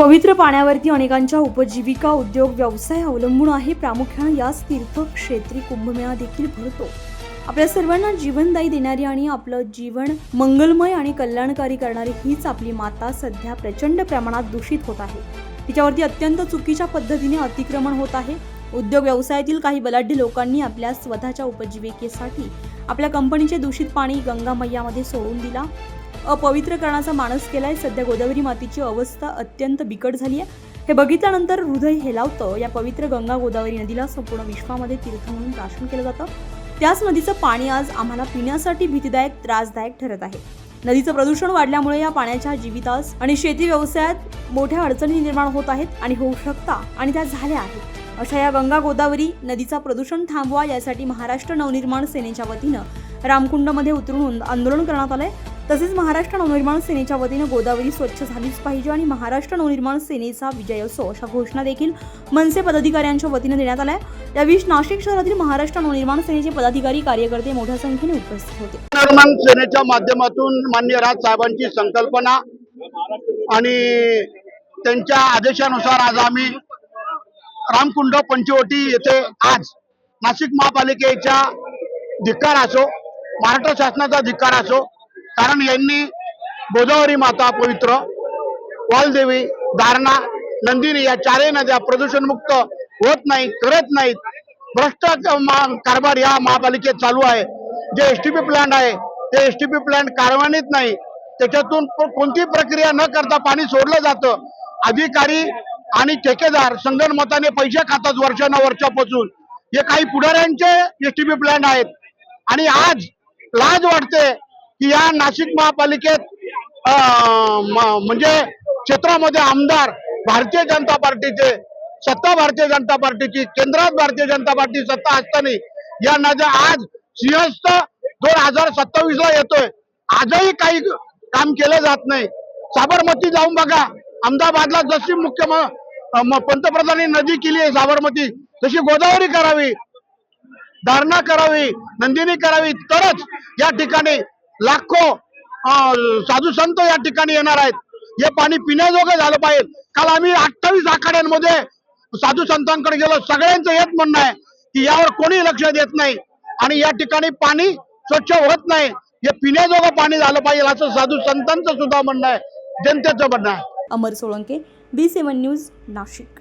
पवित्र पाण्यावरती अनेकांच्या उपजीविका उद्योग व्यवसाय अवलंबून आहे. प्रामुख्याने याच तीर्थक्षेत्री कुंभमेळा देखील भरतो. आपल्या सर्वांना जीवनदायी देणारी आणि आपलं जीवन मंगलमय आणि कल्याणकारी करणारी हीच आपली माता सध्या प्रचंड प्रमाणात दूषित होत आहे. तिच्यावरती अत्यंत चुकीच्या पद्धतीने अतिक्रमण होत आहे. उद्योग व्यवसायातील काही बलाढ्य लोकांनी आपल्या स्वतःच्या उपजीविकेसाठी आपल्या कंपनीचे दूषित पाणी गंगा मैयामध्ये सोडून दिला. अपवित्र करण्याचा मानस केलाय. सध्या गोदावरी मातीची अवस्था अत्यंत बिकट झाली आहे. हे बघितल्यानंतर हृदय हेलावतं. या पवित्र गंगा गोदावरी नदीला संपूर्ण विश्वामध्ये तीर्थ म्हणून राशन केलं जातं. त्याच नदीचं पाणी आज आम्हाला पिण्यासाठी भीतीदायक त्रासदायक ठरत आहे. नदीचं प्रदूषण वाढल्यामुळे या पाण्याच्या जीवितास आणि शेती व्यवसायात मोठ्या अडचणी निर्माण होत आहेत आणि होऊ शकता आणि त्या झाल्या आहेत. अशा या गंगा गोदावरी नदीचा प्रदूषण थांबवा यासाठी महाराष्ट्र नवनिर्माण सेनेच्या वतीनं रामकुंडमध्ये उतरून आंदोलन करण्यात आलंय. तसेच महाराष्ट्र नवनिर्माण सेनेच्या वतीनं गोदावरी स्वच्छ झालीच पाहिजे आणि महाराष्ट्र नवनिर्माण सेनेचा विजय असो अशा घोषणा देखील मनसे पदाधिकाऱ्यांच्या वतीनं देण्यात आल्या त्यावेळी नाशिक शहरातील महाराष्ट्र नवनिर्माण सेनेचे पदाधिकारी कार्यकर्ते मोठ्या संख्येने उपस्थित होते. निर्माण सेनेच्या माध्यमातून मान्य राज साहेबांची संकल्पना आणि त्यांच्या आदेशानुसार आज आम्ही रामकुंड पंचवटी येथे आज नाशिक महापालिकेच्या धिक्कार असो महाराष्ट्र शासनाचा धिक्कार असो कारण यांनी गोदावरी माता पवित्र वालदेवी दारणा नंदिनी या चारही नद्या प्रदूषणमुक्त होत नाही करत नाहीत. भ्रष्ट कारभार या महापालिकेत चालू आहे. जे एस टी पी प्लांट आहे ते एस टी पी प्लांट कारवानीत नाही. त्याच्यातून कोणती प्रक्रिया न करता पाणी सोडलं जातं? अधिकारी आणि ठेकेदार संगणमताने पैसे खातात वर्षानुवर्षापासून. हे काही पुढाऱ्यांचे एस टी पी प्लांट आहेत. आणि आज लाज वाटते की या नाशिक महापालिकेत अं, म्हणजे क्षेत्रामध्ये आमदार भारतीय जनता पार्टीचे सत्ता भारतीय जनता पार्टीची केंद्रात भारतीय जनता पार्टी सत्ता असताना या नद्या आज सिंहस्थ दोन हजार सत्तावीस ला येतोय. आजही काही काम केलं जात नाही. साबरमती जाऊन बघा. अहमदाबादला जशी मुख्य पंतप्रधानांनी नदी केली आहे साबरमती तशी गोदावरी करावी धारणा करावी नंदिनी करावी तरच या ठिकाणी लाखो साधू संत या ठिकाणी येणार आहेत. हे पाणी पिण्याजोगं झालं पाहिजे. काल आम्ही अठ्ठावीस आखाड्यांमध्ये साधू संतांकडे गेलो. सगळ्यांचं हेच म्हणणं आहे की यावर कोणी लक्ष देत नाही आणि या ठिकाणी पाणी स्वच्छ होत नाही. हे पिण्याजोगं पाणी झालं पाहिजे असं साधू संतांचं सुद्धा म्हणणं आहे. जनतेचं म्हणणं आहे. Amar Solanke B seven news Nashik.